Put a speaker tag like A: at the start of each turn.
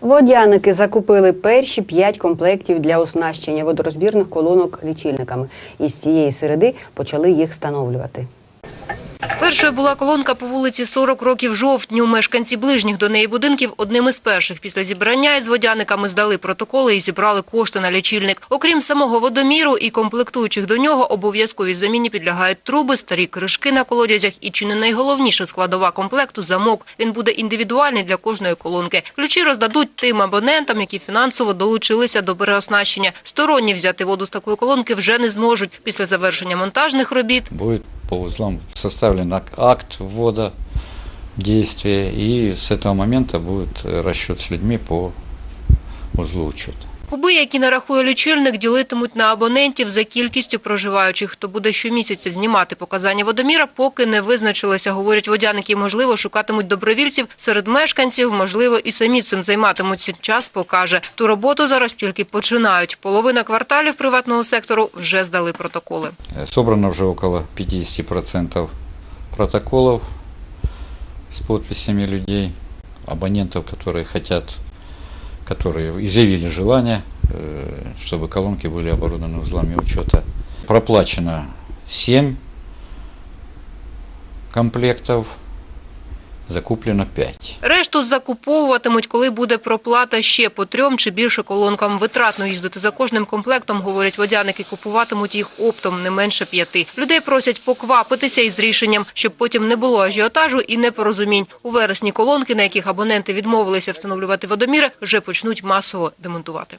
A: Водяники закупили перші п'ять комплектів для оснащення водорозбірних колонок лічильниками. Із цієї середи почали їх встановлювати.
B: Першою була колонка по вулиці 40 років жовтню. Мешканці ближніх до неї будинків одним із перших після зібрання із водяниками здали протоколи і зібрали кошти на лічильник. Окрім самого водоміру і комплектуючих до нього, обов'язковій заміні підлягають труби, старі кришки на колодязях і чи не найголовніша складова комплекту – замок. Він буде індивідуальний для кожної колонки. Ключі роздадуть тим абонентам, які фінансово долучилися до переоснащення. Сторонні взяти воду з такої колонки вже не зможуть. Після завершення монтажних робіт
C: по узлам составлен акт ввода действия, и с этого момента будет э, расчет с людьми по узлу учета.
B: Куби, які нарахує лічильник, ділитимуть на абонентів за кількістю проживаючих. Хто буде щомісяця знімати показання водоміра, поки не визначилися, говорять водяники. Можливо, шукатимуть добровільців серед мешканців, можливо, і самі цим займатимуться. Час покаже. Ту роботу зараз тільки починають. Половина кварталів приватного сектору вже здали протоколи.
C: Собрано уже около 50% протоколов с подписями людей, абонентов, которые хотят, которые изъявили желание, э, чтобы колонки были оборудованы узлами учета. Проплачено 7 комплектов, закуплено 5.
B: Решту закуповуватимуть, коли буде проплата ще по трьом чи більше колонкам. Витратно їздити за кожним комплектом, говорять водяники, купуватимуть їх оптом не менше п'яти. Людей просять поквапитися із рішенням, щоб потім не було ажіотажу і непорозумінь. У вересні колонки, на яких абоненти відмовилися встановлювати водоміри, вже почнуть масово демонтувати.